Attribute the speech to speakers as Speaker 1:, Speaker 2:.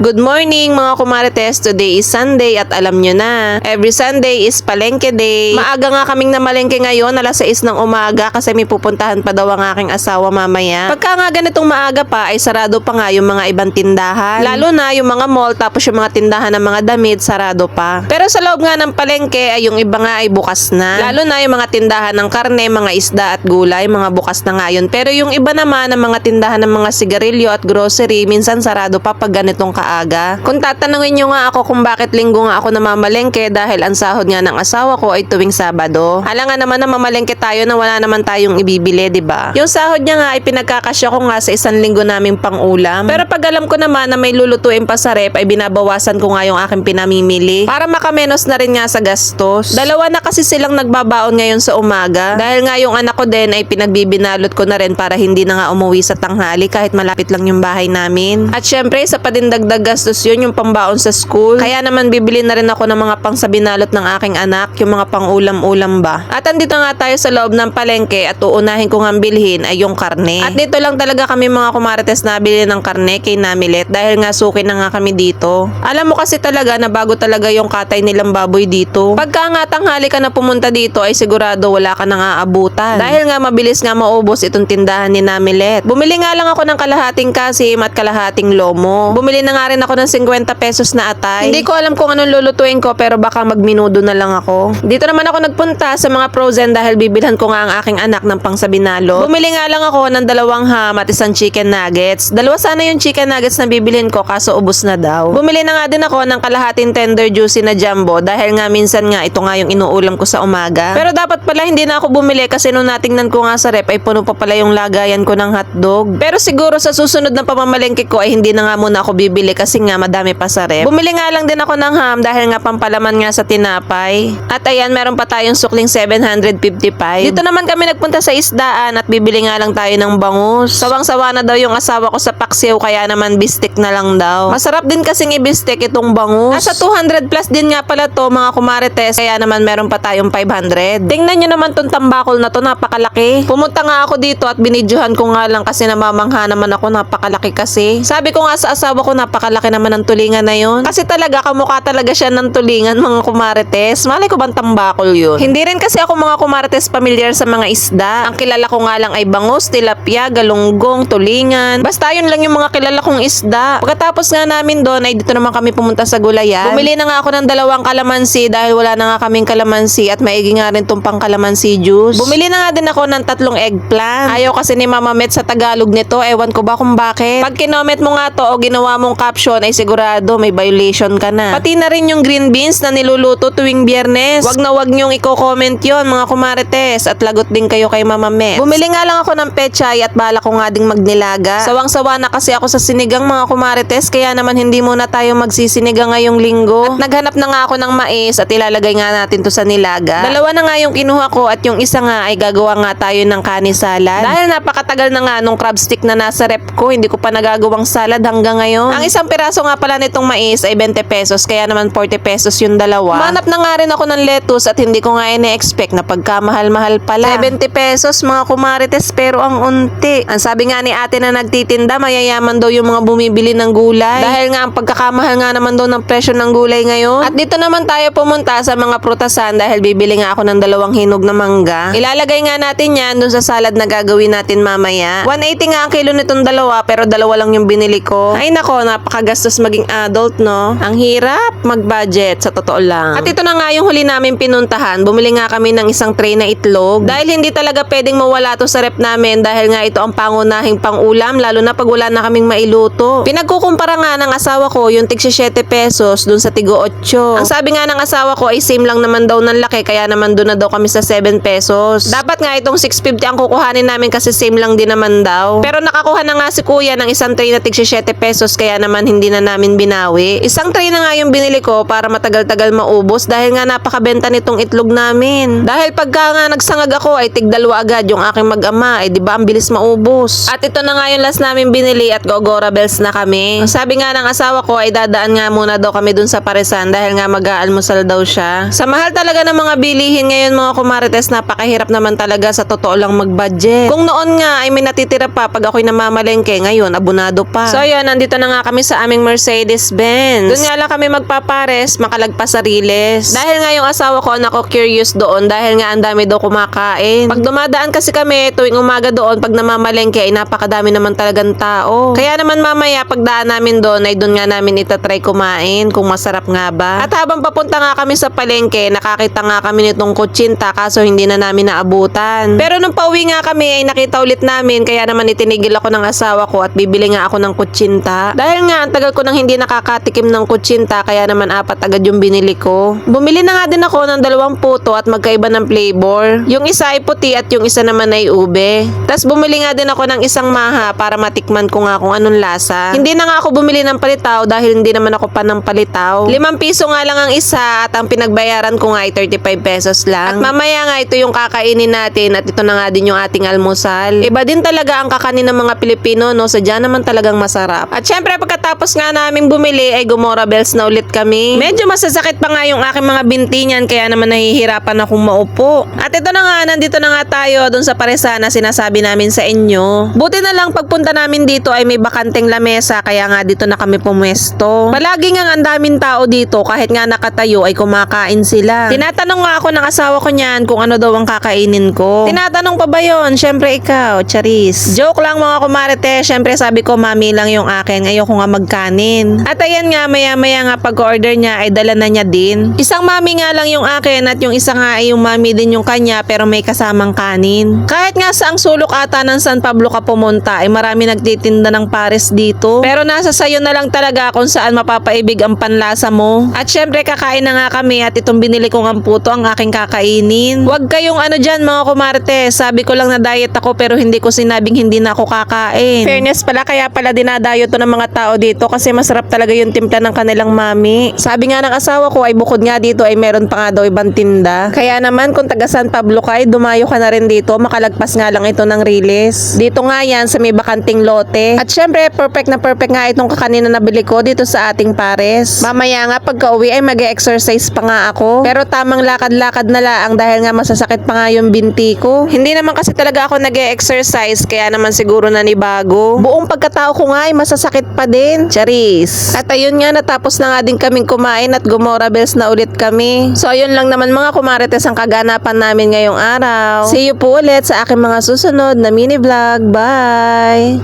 Speaker 1: Good morning mga kumarites. Today is Sunday at alam nyo na, every Sunday is palengke day. Maaga nga kaming namalengke ngayon, alas 6 ng umaga kasi may pupuntahan pa daw ang aking asawa mamaya. Pagka nga ganitong maaga pa ay sarado pa nga yung mga ibang tindahan. Lalo na yung mga mall tapos yung mga tindahan ng mga damit sarado pa. Pero sa loob nga ng palengke ay yung iba nga ay bukas na. Lalo na yung mga tindahan ng karne, mga isda at gulay, mga bukas na nga yun. Pero yung iba naman ng mga tindahan ng mga sigarilyo at grocery, minsan sarado pa pag ganitong kaaga. Kung tatanungin nyo nga ako kung bakit linggo nga ako namamalengke dahil ang sahod nga ng asawa ko ay tuwing Sabado. Hala nga naman na mamalengke tayo na wala naman tayong ibibili, di ba? Yung sahod niya nga ay pinagkakasya ko nga sa isang linggo naming pangulam. Pero pag alam ko naman na may lulutuin pa sa rep ay binabawasan ko nga yung aking pinamimili para makamenos na rin nga sa gastos. Dalawa na kasi silang nagbabaon ngayon sa umaga dahil nga yung anak ko din ay pinagbibinalot ko na rin para hindi na nga umuwi sa tanghali kahit malapit lang yung bahay namin. At syempre sa padindagdag gastos yun yung pambaon sa school. Kaya naman bibili na rin ako ng mga pang sa binalot ng aking anak, yung mga pang ulam-ulam ba. At andito nga tayo sa loob ng palengke at uunahin ko nga bilhin ay yung karne. At dito lang talaga kami mga kumarites nabili ng karne kay Namilet dahil nga suki na nga kami dito. Alam mo kasi talaga na bago talaga yung katay nilang baboy dito. Pagka nga tanghali ka na pumunta dito ay sigurado wala ka nang aabutan. Dahil nga mabilis nga maubos itong tindahan ni Namilet. Bumili nga lang ako ng kalahating kasim at kalahating lomo. Bumili na nga rin ako ng 50 pesos na atay. Hindi ko alam kung anong lulutuin ko pero baka magminudo na lang ako. Dito naman ako nagpunta sa mga frozen dahil bibilhan ko nga ang aking anak ng pangsabinalo. Bumili nga lang ako ng dalawang ham at isang chicken nuggets. Dalawa sana yung chicken nuggets na bibilhin ko kaso ubos na daw. Bumili na nga din ako ng kalahating tender juicy na jumbo dahil nga minsan nga ito nga yung inuulam ko sa umaga. Pero dapat pala hindi na ako bumili kasi nung natingnan ko nga sa rep ay puno pa pala yung lagayan ko ng hotdog. Pero siguro sa susunod na pamamalengke ko ay hindi na nga muna ako bibili kasi nga madami pa sa rep. Bumili nga lang din ako ng ham dahil nga pampalaman nga sa tinapay. At ayan, meron pa tayong sukling 755. Dito naman kami nagpunta sa isdaan at bibili nga lang tayo ng bangus. Sawang-sawa na daw yung asawa ko sa paksiw kaya naman bistek na lang daw. Masarap din kasing ibistek itong bangus. Nasa 200 plus din nga pala to mga kumarites kaya naman meron pa tayong 500. Tingnan nyo naman tong tambakol na to napakalaki. Pumunta nga ako dito at binidyohan ko nga lang kasi namamangha naman ako napakalaki kasi. Sabi ko nga sa asawa ko napakalaki naman ng tulingan na yon. Kasi talaga kamukha talaga siya ng tulingan mga kumarites. Malay ko bang tambakol yun? Hindi rin kasi ako mga kumarites familiar sa mga isda. Ang kilala ko nga lang ay bangus, tilapia, galunggong, tulingan. Basta yun lang yung mga kilala kong isda. Pagkatapos nga namin doon ay dito naman kami pumunta sa gulayan. Bumili na nga ako ng dalawang kalamansi dahil wala na nga kaming kalamansi at maigi nga rin tong pang kalamansi juice. Bumili na nga din ako ng tatlong eggplant. Ayaw kasi ni Mama Met sa Tagalog nito. Ewan ko ba kung bakit. Pag kinomet mo nga to o ginawa mong caption ay sigurado may violation ka na. Pati na rin yung green beans na niluluto tuwing biyernes. Wag na wag nyong i-comment yon mga kumarites at lagot din kayo kay Mama Met. Bumili nga lang ako ng pechay at bala ko nga ding magnilaga. Sawang-sawa na kasi ako sa sinigang mga kumarites kaya naman hindi muna tayo magsisinigang ngayong linggo. At naghanap na nga ako ng mais at ilalagay nga natin to sa nilaga. Dalawa na nga yung kinuha ko at yung isa nga ay gagawa nga tayo ng kani salad. Dahil napakatagal na nga nung crab stick na nasa rep ko, hindi ko pa nagagawang salad hanggang ngayon. Ang isang piraso nga pala nitong mais ay 20 pesos kaya naman 40 pesos yung dalawa. Manap na nga rin ako ng lettuce at hindi ko nga ine-expect na pagkamahal-mahal pala. 70 pesos mga kumarites pero ang unti. Ang sabi nga ni ate na nagtitinda, mayayaman daw yung mga bumibili ng gulay. Dahil nga ang pagkakamahal nga naman daw ng presyo ng gulay ngayon. At dito naman tayo pumunta sa mga prutasan dahil bibili nga ako ng dalawang hinog na mangga. Ilalagay nga natin yan dun sa salad na gagawin natin mamaya. 180 nga ang kilo nitong dalawa pero dalawa lang yung binili ko. Ay nako, napakagastos maging adult no. Ang hirap mag-budget sa totoo lang. At ito na nga yung huli namin pinuntahan. Bumili nga kami ng isang tray na itlog. Dahil hindi talaga pwedeng mawala to sa rep namin dahil nga ito ang pangunahing pangulam lalo na pag wala na kaming mailuto. Pinagkukumpara nga ng asawa ko yung tig 7 pesos dun sa tigo 8. Ang sabi nga ng asawa ko ay same lang naman daw ng laki kaya naman doon na daw kami sa 7 pesos. Dapat nga itong 650 ang kukuhanin namin kasi same lang din naman daw. Pero nakakuha na nga si kuya ng isang tray na tig 7 pesos kaya naman hindi na namin binawi. Isang tray na nga yung binili ko para matagal-tagal maubos dahil nga napakabenta nitong itlog namin. Dahil pagka nga nagsangag ako ay tig dalawa agad yung aking mag-ama, eh di ba ang bilis maubos. At ito na nga yung last namin binili at gogora bells na kami. Sabi nga ng asawa ko ay dadaan nga muna daw kami dun sa Paresan dahil nga mag-aalmusal daw siya. Sa mahal talaga ng mga bilihin ngayon mga kumarites, napakahirap naman talaga sa totoo lang mag-budget. Kung noon nga ay may natitira pa pag ako'y namamalengke, ngayon abunado pa. So yun, nandito na nga kami sa sa aming Mercedes-Benz. Doon nga lang kami magpapares, makalagpas sa Riles. Dahil nga yung asawa ko, anak ko curious doon dahil nga ang dami daw kumakain. Pag dumadaan kasi kami tuwing umaga doon, pag namamalengke ay napakadami naman talagang tao. Kaya naman mamaya pagdaan namin doon ay doon nga namin itatry kumain kung masarap nga ba. At habang papunta nga kami sa palengke, nakakita nga kami nitong kutsinta kaso hindi na namin naabutan. Pero nung pauwi nga kami ay nakita ulit namin kaya naman itinigil ako ng asawa ko at bibili nga ako ng kutsinta. Dahil nga ang tagal ko nang hindi nakakatikim ng kutsinta kaya naman apat agad yung binili ko. Bumili na nga din ako ng dalawang puto at magkaiba ng flavor. Yung isa ay puti at yung isa naman ay ube. Tapos bumili nga din ako ng isang maha para matikman ko nga kung anong lasa. Hindi na nga ako bumili ng palitaw dahil hindi naman ako pa ng palitaw. Limang piso nga lang ang isa at ang pinagbayaran ko nga ay 35 pesos lang. At mamaya nga ito yung kakainin natin at ito na nga din yung ating almusal. Iba din talaga ang kakanin ng mga Pilipino no, sadya naman talagang masarap. At syempre pagkatapos nga naming bumili ay gumora bells na ulit kami. Medyo masasakit pa nga yung aking mga binti niyan kaya naman nahihirapan akong maupo. At ito na nga, nandito na nga tayo dun sa paresa na sinasabi namin sa inyo. Buti na lang pagpunta namin dito ay may bakanteng lamesa kaya nga dito na kami pumwesto. Palagi nga ang daming tao dito kahit nga nakatayo ay kumakain sila. Tinatanong nga ako ng asawa ko niyan kung ano daw ang kakainin ko. Tinatanong pa ba yon? Syempre ikaw, Charis. Joke lang mga kumarete. Syempre sabi ko mami lang yung akin. Ayoko nga magkanin. At ayan nga maya maya nga pag-order niya ay dala na niya din. Isang mami nga lang yung akin at yung isa nga ay yung mami din yung kanya pero may kasamang kanin. Kahit nga sa ang sulok ata ng San Pablo ka pumunta ay marami nagtitinda ng pares dito. Pero nasa sayo na lang talaga kung saan mapapaibig ang panlasa mo. At syempre kakain na nga kami at itong binili kong amputo ang aking kakainin. Huwag kayong ano dyan mga kumarte. Sabi ko lang na diet ako pero hindi ko sinabing hindi na ako kakain. Fairness pala kaya pala dinadayo to ng mga tao dito kasi masarap talaga yung timpla ng kanilang mami. Sabi nga ng asawa ko ay bukod nga dito ay meron pa nga daw ibang tinda. Kaya naman kung taga San Pablo ka ay dumayo ka na rin dito makalagpas nga lang ito ng Riles. Dito nga yan sa may bakanting lote. At syempre perfect na perfect nga itong kakanina nabili ko dito sa ating pares. Mamaya nga pagka uwi ay mag-exercise pa nga ako. Pero tamang lakad-lakad na lang dahil nga masasakit pa nga yung binti ko. Hindi naman kasi talaga ako nag-exercise kaya naman siguro nanibago. Buong pagkatao ko nga ay masasakit pa din. Charis. At ayun nga natapos na nga din kaming kumain at gumora bells na ulit kami. So ayun lang naman mga kumarites ang kaganapan namin ngayong araw. See you po ulit sa aking mga susunod na mini vlog. Bye!